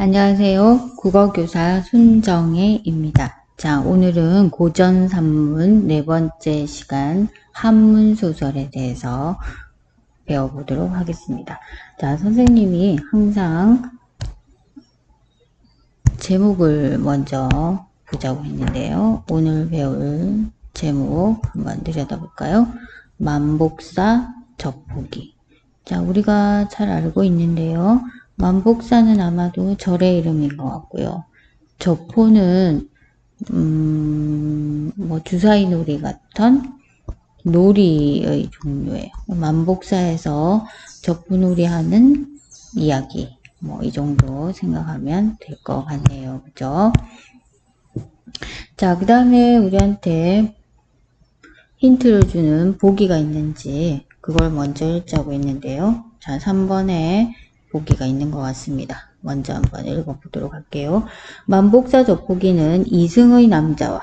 안녕하세요. 국어교사 손정혜입니다. 자, 오늘은 고전 산문 네 번째 시간 한문 소설에 대해서 배워보도록 하겠습니다. 자, 선생님이 항상 제목을 먼저 보자고 했는데요. 오늘 배울 제목 한번 들여다볼까요? 만복사 접보기. 자, 우리가 잘 알고 있는데요. 만복사는 아마도 절의 이름인 것 같고요. 저포는 음, 뭐 주사위 놀이 같은 놀이의 종류예요. 만복사에서 저포놀이 하는 이야기. 뭐 이 정도 생각하면 될 것 같네요. 그죠? 자, 그 다음에 우리한테 힌트를 주는 보기가 있는지 그걸 먼저 읽자고 했는데요. 자, 3번에 보기가 있는 것 같습니다. 먼저 한번 읽어보도록 할게요. 만복사 젖보기는 이승의 남자와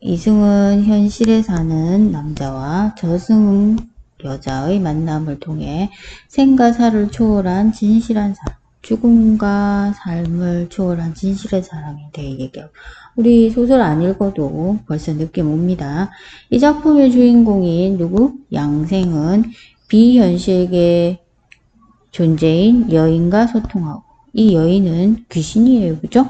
이승은 현실에 사는 남자와 저승 여자의 만남을 통해 생과 사를 초월한 진실한 사랑, 죽음과 삶을 초월한 진실의 대해 얘기하고 우리 소설 안 읽어도 벌써 느낌 옵니다. 이 작품의 주인공인 누구? 양생은 비현실계 존재인 여인과 소통하고 이 여인은 귀신이에요. 그죠?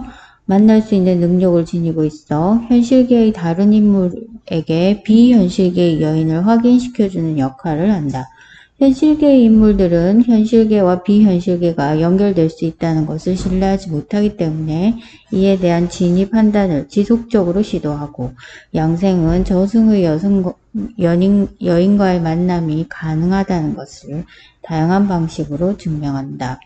만날 수 있는 능력을 지니고 있어 현실계의 다른 인물에게 비현실계의 여인을 확인시켜주는 역할을 한다. 현실계의 인물들은 현실계와 비현실계가 연결될 수 있다는 것을 신뢰하지 못하기 때문에 이에 대한 진위 판단을 지속적으로 시도하고 양생은 저승의 여성, 연인, 여인과의 만남이 가능하다는 것을 다양한 방식으로 증명한다.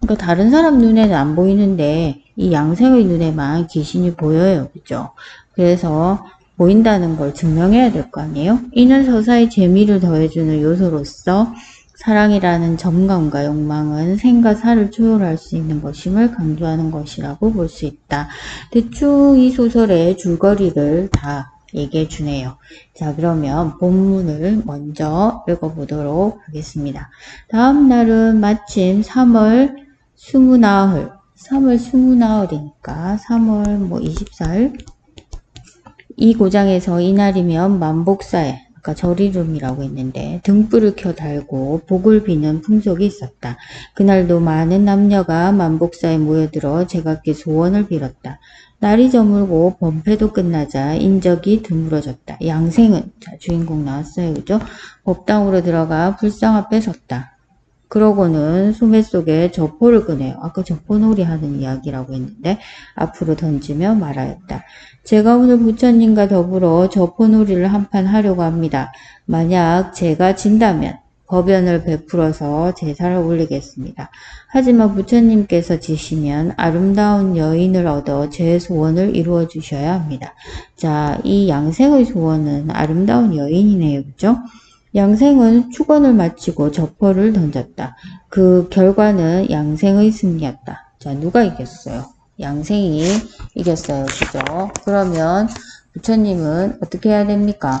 그러니까 다른 사람 눈에는 안 보이는데 이 양생의 눈에만 귀신이 보여요. 그죠? 그래서 보인다는 걸 증명해야 될 거 아니에요? 이는 서사의 재미를 더해주는 요소로서 사랑이라는 점감과 욕망은 생과 사를 초월할 수 있는 것임을 강조하는 것이라고 볼 수 있다. 대충 이 소설의 줄거리를 다 얘기해 주네요. 자, 그러면 본문을 먼저 읽어보도록 하겠습니다. 다음 날은 마침 3월 20나흘, 3월 20나흘이니까 3월 뭐 24일 이 고장에서 이날이면 만복사에 아까 절이름이라고 했는데 등불을 켜 달고 복을 비는 풍속이 있었다. 그날도 많은 남녀가 만복사에 모여들어 제각기 소원을 빌었다. 날이 저물고 범패도 끝나자 인적이 드물어졌다. 양생은 자 주인공 나왔어요. 그죠? 법당으로 들어가 불상 앞에 섰다. 그러고는 소매 속에 저포를 꺼내요. 아까 저포놀이 하는 이야기라고 했는데 앞으로 던지며 말하였다. 제가 오늘 부처님과 더불어 저포놀이를 한판 하려고 합니다. 만약 제가 진다면 법연을 베풀어서 제사를 올리겠습니다. 하지만 부처님께서 지시면 아름다운 여인을 얻어 제 소원을 이루어 주셔야 합니다. 자, 이 양생의 소원은 아름다운 여인이네요. 그죠? 양생은 축원을 마치고 저포를 던졌다. 그 결과는 양생의 승리였다. 자, 누가 이겼어요? 양생이 이겼어요. 그죠? 그러면 부처님은 어떻게 해야 됩니까?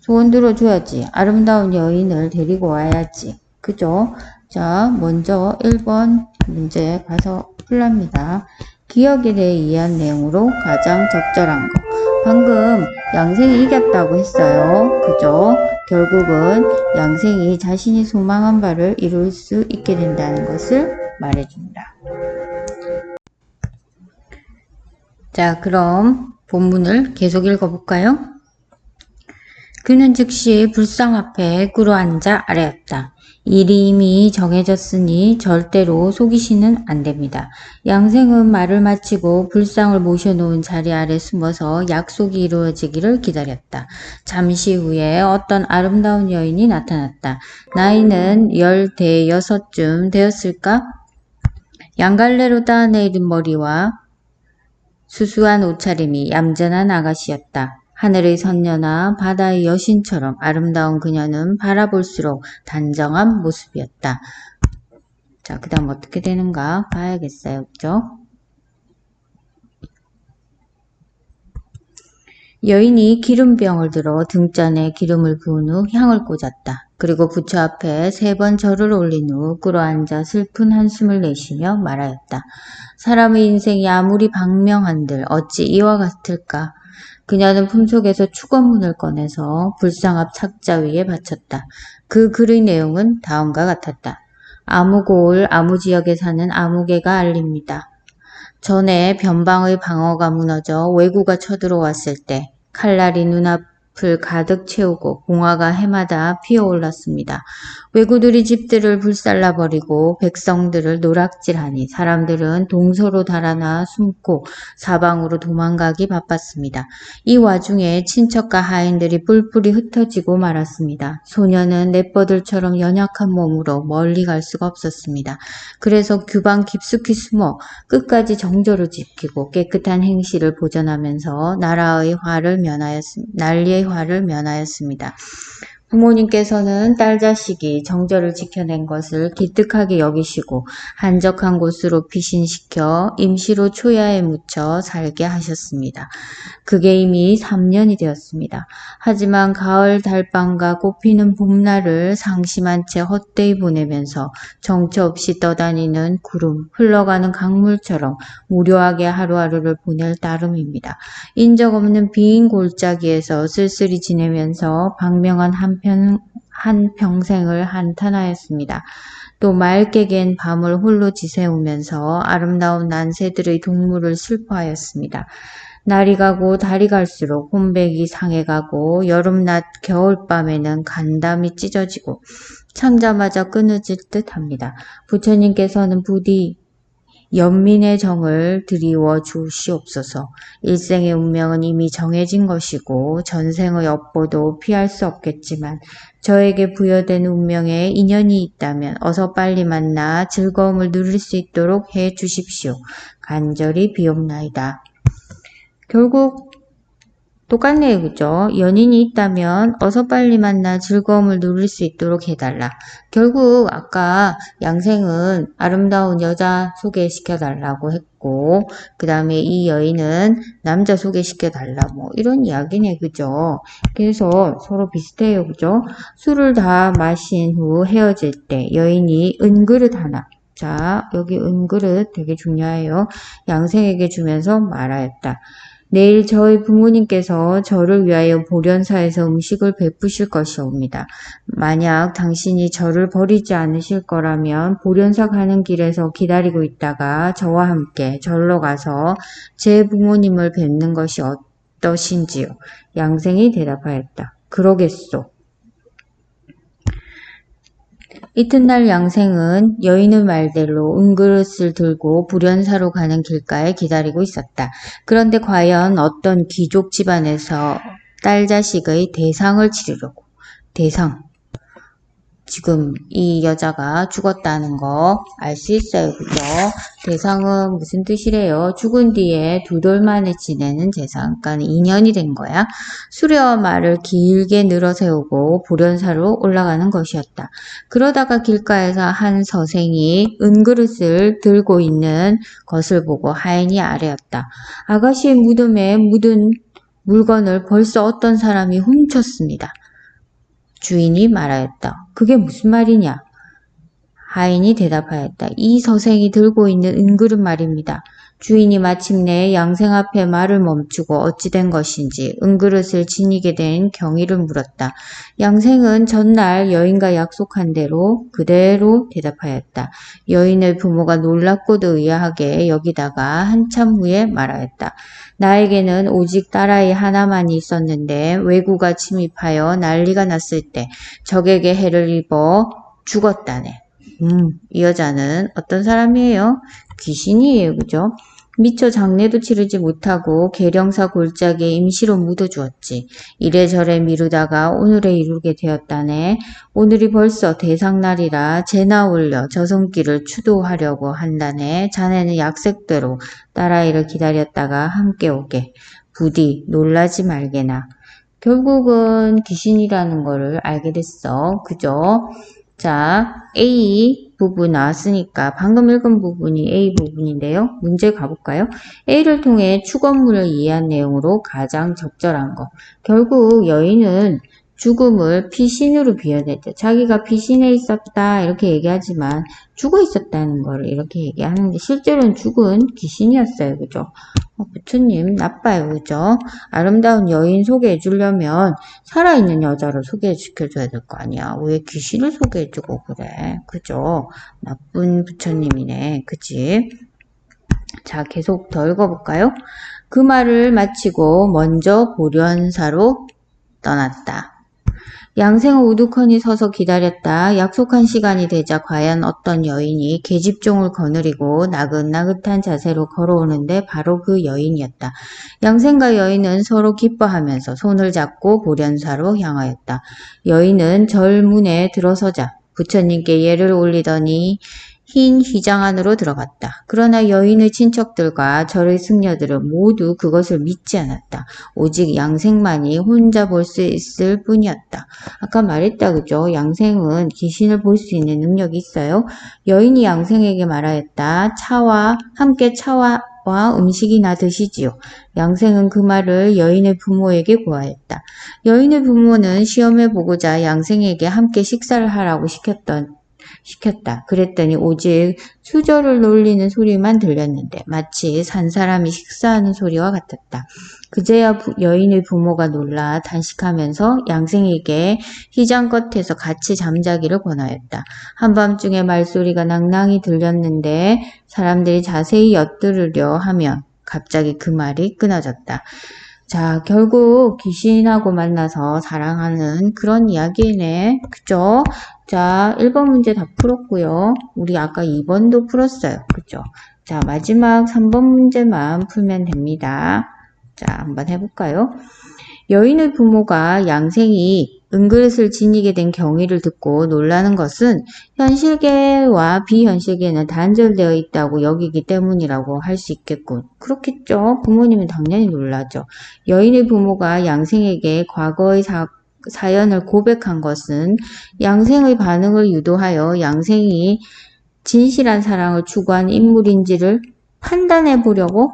소원 들어줘야지. 아름다운 여인을 데리고 와야지. 그죠? 자, 먼저 1번 문제 가서 풀랍니다. 기억에 대해 이해한 내용으로 가장 적절한 거. 방금 양생이 이겼다고 했어요. 그죠? 결국은 양생이 자신이 소망한 바를 이룰 수 있게 된다는 것을 말해줍니다. 자, 그럼 본문을 계속 읽어볼까요? 그는 즉시 불상 앞에 꿇어 앉아 아뢰었다. 일이 이미 정해졌으니 절대로 속이시는 안 됩니다. 양생은 말을 마치고 불상을 모셔놓은 자리 아래 숨어서 약속이 이루어지기를 기다렸다. 잠시 후에 어떤 아름다운 여인이 나타났다. 나이는 열대여섯쯤 되었을까? 양갈래로 따내린 머리와 수수한 옷차림이 얌전한 아가씨였다. 하늘의 선녀나 바다의 여신처럼 아름다운 그녀는 바라볼수록 단정한 모습이었다. 자, 그 다음 어떻게 되는가 봐야겠어요. 그죠? 여인이 기름병을 들어 등잔에 기름을 부은 후 향을 꽂았다. 그리고 부처 앞에 세 번 절을 올린 후 꿇어앉아 슬픈 한숨을 내쉬며 말하였다. 사람의 인생이 아무리 방명한들 어찌 이와 같을까? 그녀는 품속에서 축원문을 꺼내서 불상 앞 착자 위에 바쳤다. 그 글의 내용은 다음과 같았다. 아무 고을 아무 지역에 사는 아무개가 알립니다. 전에 변방의 방어가 무너져 왜구가 쳐들어왔을 때 칼날이 눈앞 을 가득 채우고 봉화가 해마다 피어올랐습니다. 왜구들이 집들을 불살라버리고 백성들을 노락질하니 사람들은 동서로 달아나 숨고 사방으로 도망가기 바빴습니다. 이 와중에 친척과 하인들이 뿔뿔이 흩어지고 말았습니다. 소녀는 냇버들처럼 연약한 몸으로 멀리 갈 수가 없었습니다. 그래서 규방 깊숙이 숨어 끝까지 정절을 지키고 깨끗한 행실을 보존하면서 나라의 화를 면하였습니다. 난리의 화를 면하였습니다. 부모님께서는 딸 자식이 정절을 지켜낸 것을 기특하게 여기시고 한적한 곳으로 피신시켜 임시로 초야에 묻혀 살게 하셨습니다. 그게 이미 3년이 되었습니다. 하지만 가을 달밤과 꽃피는 봄날을 상심한 채 헛되이 보내면서 정처 없이 떠다니는 구름, 흘러가는 강물처럼 무료하게 하루하루를 보낼 따름입니다. 인적 없는 빈 골짜기에서 쓸쓸히 지내면서 방명한 한 편, 한 평생을 한탄하였습니다. 또 맑게 갠 밤을 홀로 지새우면서 아름다운 난새들의 동물을 슬퍼하였습니다. 날이 가고 달이 갈수록 혼백이 상해가고 여름낮 겨울밤에는 간담이 찢어지고 창자마저 끊어질 듯 합니다. 부처님께서는 부디 연민의 정을 드리워 주시옵소서. 일생의 운명은 이미 정해진 것이고 전생의 업보도 피할 수 없겠지만 저에게 부여된 운명에 인연이 있다면 어서 빨리 만나 즐거움을 누릴 수 있도록 해 주십시오. 간절히 비옵나이다. 결국 똑같네요. 그죠? 연인이 있다면 어서 빨리 만나 즐거움을 누릴 수 있도록 해달라. 결국 아까 양생은 아름다운 여자 소개시켜달라고 했고 그 다음에 이 여인은 남자 소개시켜달라 뭐 이런 이야기네. 그죠? 그래서 서로 비슷해요. 그죠? 술을 다 마신 후 헤어질 때 여인이 은그릇 하나 자 여기 은그릇 되게 중요해요. 양생에게 주면서 말하였다. 내일 저희 부모님께서 저를 위하여 보련사에서 음식을 베푸실 것이옵니다. 만약 당신이 저를 버리지 않으실 거라면 보련사 가는 길에서 기다리고 있다가 저와 함께 절로 가서 제 부모님을 뵙는 것이 어떠신지요? 양생이 대답하였다. 그러겠소. 이튿날 양생은 여인의 말대로 은그릇을 들고 불연사로 가는 길가에 기다리고 있었다. 그런데 과연 어떤 귀족 집안에서 딸 자식의 대상을 치르려고 대상 지금 이 여자가 죽었다는 거 알 수 있어요. 그죠? 대상은 무슨 뜻이래요? 죽은 뒤에 두 돌 만에 지내는 재상. 그러니까 2년이 된 거야. 수레와 말을 길게 늘어 세우고 보련사로 올라가는 것이었다. 그러다가 길가에서 한 서생이 은그릇을 들고 있는 것을 보고 하인이 아뢰었다. 아가씨의 무덤에 묻은 물건을 벌써 어떤 사람이 훔쳤습니다. 주인이 말하였다. 그게 무슨 말이냐? 하인이 대답하였다. 이 서생이 들고 있는 은그릇 말입니다. 주인이 마침내 양생 앞에 말을 멈추고 어찌된 것인지 은그릇을 지니게 된 경위를 물었다. 양생은 전날 여인과 약속한 대로 그대로 대답하였다. 여인의 부모가 놀랍고도 의아하게 여기다가 한참 후에 말하였다. 나에게는 오직 딸아이 하나만이 있었는데 외구가 침입하여 난리가 났을 때 적에게 해를 입어 죽었다네. 음, 이 여자는 어떤 사람이에요? 귀신이에요. 그죠? 미처 장례도 치르지 못하고 계령사 골짜기에 임시로 묻어주었지. 이래저래 미루다가 오늘에 이르게 되었다네. 오늘이 벌써 대상날이라 제나 올려 저손길을 추도하려고 한다네. 자네는 약색대로 딸아이를 기다렸다가 함께 오게. 부디 놀라지 말게나. 결국은 귀신이라는 거를 알게 됐어. 그죠? 자, A 부분 나왔으니까 방금 읽은 부분이 A 부분인데요. 문제 가볼까요? A를 통해 축원문을 이해한 내용으로 가장 적절한 거. 결국 여인은 죽음을 피신으로 비유했죠. 자기가 피신해 있었다 이렇게 얘기하지만 죽어 있었다는 걸 이렇게 얘기하는데 실제로는 죽은 귀신이었어요. 그죠? 어, 부처님 나빠요. 그죠? 아름다운 여인 소개해 주려면 살아있는 여자를 소개해 시켜줘야 될 거 아니야. 왜 귀신을 소개해 주고 그래. 그죠? 나쁜 부처님이네. 그치? 자, 계속 더 읽어볼까요? 그 말을 마치고 먼저 보련사로 떠났다. 양생은 우두커니 서서 기다렸다. 약속한 시간이 되자 과연 어떤 여인이 계집종을 거느리고 나긋나긋한 자세로 걸어오는데 바로 그 여인이었다. 양생과 여인은 서로 기뻐하면서 손을 잡고 보련사로 향하였다. 여인은 절문에 들어서자 부처님께 예를 올리더니 흰 휘장 안으로 들어갔다. 그러나 여인의 친척들과 절의 승려들은 모두 그것을 믿지 않았다. 오직 양생만이 혼자 볼 수 있을 뿐이었다. 아까 말했다 그죠? 양생은 귀신을 볼 수 있는 능력이 있어요. 여인이 양생에게 말하였다. 차와 함께 차와 와 음식이나 드시지요. 양생은 그 말을 여인의 부모에게 고하였다. 여인의 부모는 시험해보고자 양생에게 함께 식사를 하라고 시켰던 시켰다. 그랬더니 오직 수저를 놀리는 소리만 들렸는데 마치 산 사람이 식사하는 소리와 같았다. 그제야 부, 여인의 부모가 놀라 단식하면서 양생에게 휘장 끝에서 같이 잠자기를 권하였다. 한밤중에 말소리가 낭낭히 들렸는데 사람들이 자세히 엿들으려 하면 갑자기 그 말이 끊어졌다. 자, 결국 귀신하고 만나서 사랑하는 그런 이야기네. 그죠? 자, 1번 문제 다 풀었고요. 우리 아까 2번도 풀었어요. 그죠? 자, 마지막 3번 문제만 풀면 됩니다. 자, 한번 해볼까요? 여인의 부모가 양생이 은그릇을 지니게 된 경위를 듣고 놀라는 것은 현실계와 비현실계는 단절되어 있다고 여기기 때문이라고 할 수 있겠군. 그렇겠죠. 부모님은 당연히 놀라죠. 여인의 부모가 양생에게 과거의 사, 사연을 고백한 것은 양생의 반응을 유도하여 양생이 진실한 사랑을 추구한 인물인지를 판단해 보려고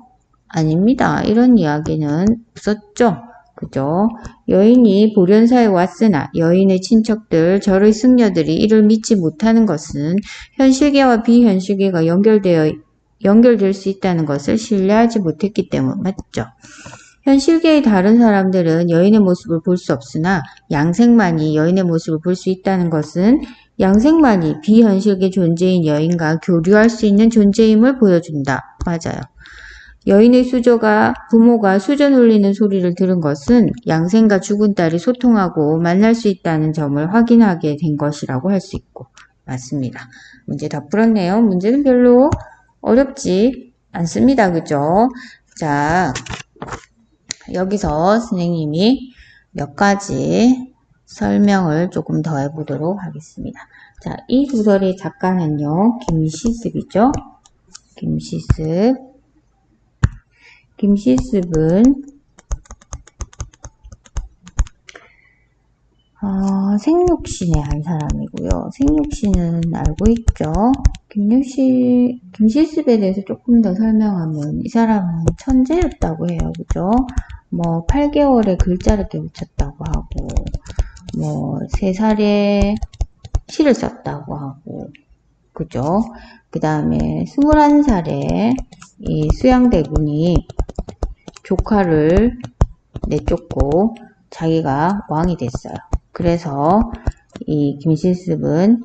아닙니다. 이런 이야기는 없었죠. 그죠? 여인이 보련사에 왔으나 여인의 친척들, 절의 승려들이 이를 믿지 못하는 것은 현실계와 비현실계가 연결되어 연결될 수 있다는 것을 신뢰하지 못했기 때문 맞죠? 현실계의 다른 사람들은 여인의 모습을 볼 수 없으나 양생만이 여인의 모습을 볼 수 있다는 것은 양생만이 비현실계 존재인 여인과 교류할 수 있는 존재임을 보여준다. 맞아요. 여인의 수저가 부모가 수저 놀리는 소리를 들은 것은 양생과 죽은 딸이 소통하고 만날 수 있다는 점을 확인하게 된 것이라고 할 수 있고 맞습니다. 문제 다 풀었네요. 문제는 별로 어렵지 않습니다. 그죠? 자, 여기서 선생님이 몇 가지 설명을 조금 더 해보도록 하겠습니다. 자, 이 소설의 작가는요, 김시습이죠. 김시습. 김시습은 어, 생육신의 한 사람이고요. 생육신은 알고 있죠. 김육시, 김시습에 대해서 조금 더 설명하면 이 사람은 천재였다고 해요. 그죠? 뭐 8개월에 글자를 깨우쳤다고 하고 뭐 3살에 시를 썼다고 하고 그죠? 그 다음에 21살에 이 수양대군이 조카를 내쫓고 자기가 왕이 됐어요. 그래서 이 김실습은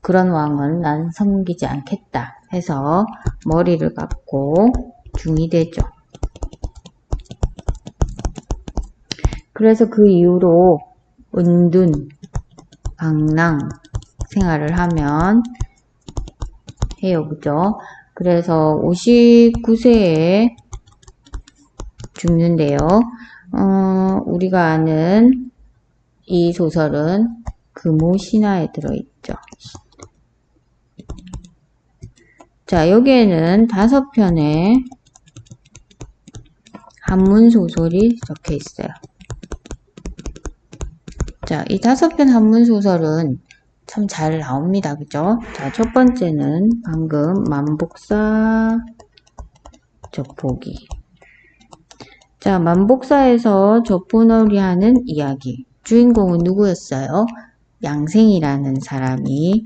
그런 왕은 난 섬기지 않겠다 해서 머리를 감고 중이 되죠. 그래서 그 이후로 은둔, 방랑 생활을 하면 해요. 그죠? 그래서 59세에 죽는데요. 어, 우리가 아는 이 소설은 금오신화에 들어있죠. 자, 여기에는 다섯 편의 한문 소설이 적혀 있어요. 자, 이 다섯 편 한문 소설은 참 잘 나옵니다. 그죠? 자, 첫 번째는 방금 만복사 적보기. 자, 만복사에서 저포놀이 하는 이야기. 주인공은 누구였어요? 양생이라는 사람이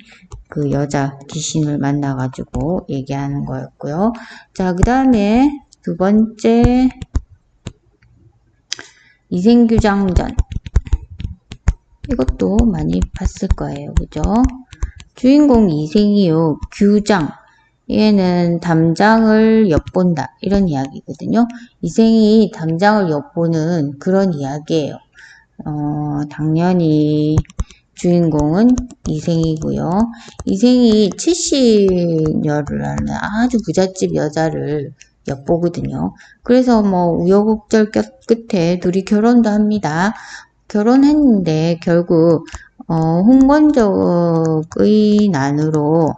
그 여자 귀신을 만나가지고 얘기하는 거였고요. 자, 그 다음에 두 번째, 이생규장전. 이것도 많이 봤을 거예요. 그죠? 주인공 이생이요. 규장. 얘는 담장을 엿본다. 이런 이야기거든요. 이생이 담장을 엿보는 그런 이야기예요. 어, 당연히 주인공은 이생이고요. 이생이 칠신여를 하는 아주 부잣집 여자를 엿보거든요. 그래서 뭐 우여곡절 끝- 끝에 둘이 결혼도 합니다. 결혼했는데 결국 어, 홍건적의 난으로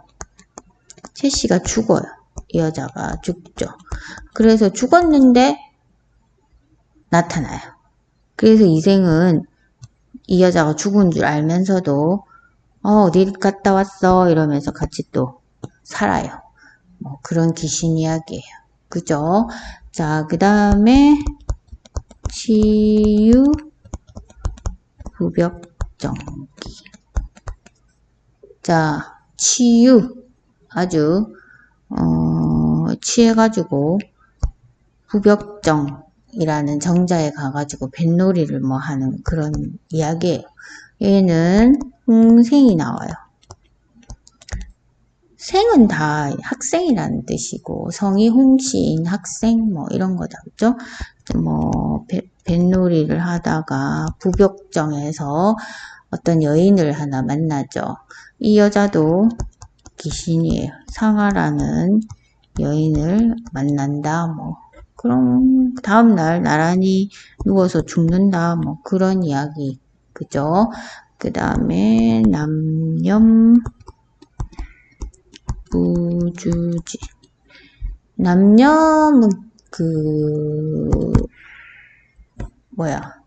채 씨가 죽어요. 이 여자가 죽죠. 그래서 죽었는데 나타나요. 그래서 이생은 이 여자가 죽은 줄 알면서도 어, 어디 갔다 왔어 이러면서 같이 또 살아요. 뭐 그런 귀신 이야기예요. 그죠? 자, 그 다음에 치유 부벽정기. 자, 치유 아주 어, 취해가지고 부벽정이라는 정자에 가가지고 뱃놀이를 뭐 하는 그런 이야기예요. 얘는 홍생이 나와요. 생은 다 학생이라는 뜻이고 성이 홍시인 학생 뭐 이런 거다 그죠? 뭐 배- 뱃놀이를 하다가 부벽정에서 어떤 여인을 하나 만나죠. 이 여자도 귀신이에요. 상아라는 여인을 만난다. 뭐 그럼 다음날 나란히 누워서 죽는다. 뭐 그런 이야기 그죠? 그 다음에 남념 부주지 남념은 그 뭐야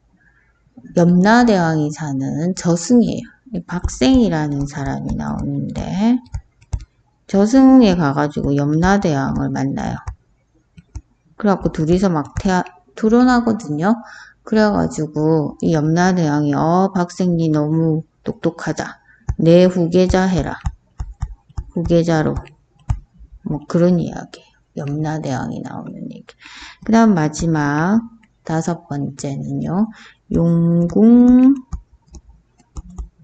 염라대왕이 사는 저승이에요. 박생이라는 사람이 나오는데 저승에 가가지고 염라대왕을 만나요. 그래갖고 둘이서 막 태아, 토론하거든요. 그래가지고 이 염라대왕이 어 박생니 너무 똑똑하다. 내 후계자 해라. 후계자로 뭐 그런 이야기예요. 염라대왕이 나오는 얘기. 그 다음 마지막 다섯 번째는요. 용궁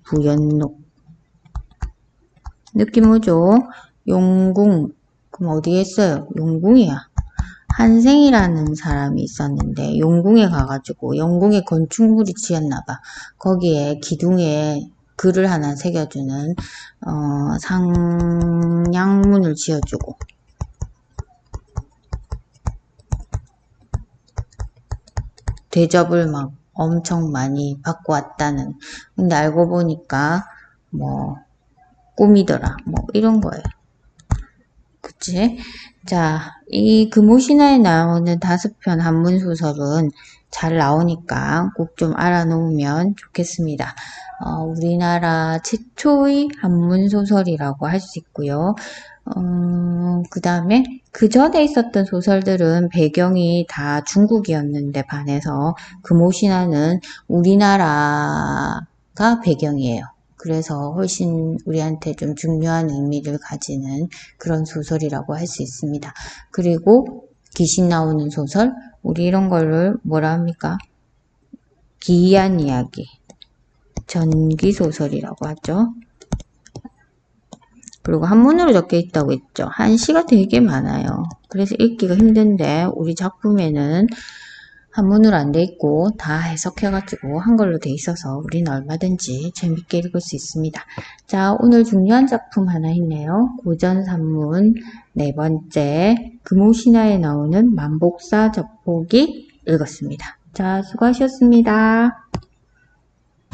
부연록 느낌 오죠? 용궁 그럼 어디에 있어요? 용궁이야. 한생이라는 사람이 있었는데 용궁에 가가지고 용궁에 건축물이 지었나봐. 거기에 기둥에 글을 하나 새겨주는 어, 상냥문을 지어주고 대접을 막 엄청 많이 받고 왔다는. 근데 알고 보니까 뭐 꿈이더라. 뭐 이런 거예요. 그치? 자, 이 금오신화에 나오는 다섯 편 한문 소설은 잘 나오니까 꼭 좀 알아놓으면 좋겠습니다. 어, 우리나라 최초의 한문 소설이라고 할 수 있고요. 어, 그 다음에 그 전에 있었던 소설들은 배경이 다 중국이었는데 반해서 금오신화는 우리나라가 배경이에요. 그래서 훨씬 우리한테 좀 중요한 의미를 가지는 그런 소설이라고 할 수 있습니다. 그리고 귀신 나오는 소설, 우리 이런 거를 뭐라 합니까? 기이한 이야기, 전기소설이라고 하죠. 그리고 한문으로 적혀 있다고 했죠. 한시가 되게 많아요. 그래서 읽기가 힘든데 우리 작품에는 한문으로 안 돼 있고 다 해석해가지고 한글로 돼 있어서 우리는 얼마든지 재밌게 읽을 수 있습니다. 자, 오늘 중요한 작품 하나 있네요. 고전 산문 네 번째 금오신화에 나오는 만복사 접목이 읽었습니다. 자, 수고하셨습니다.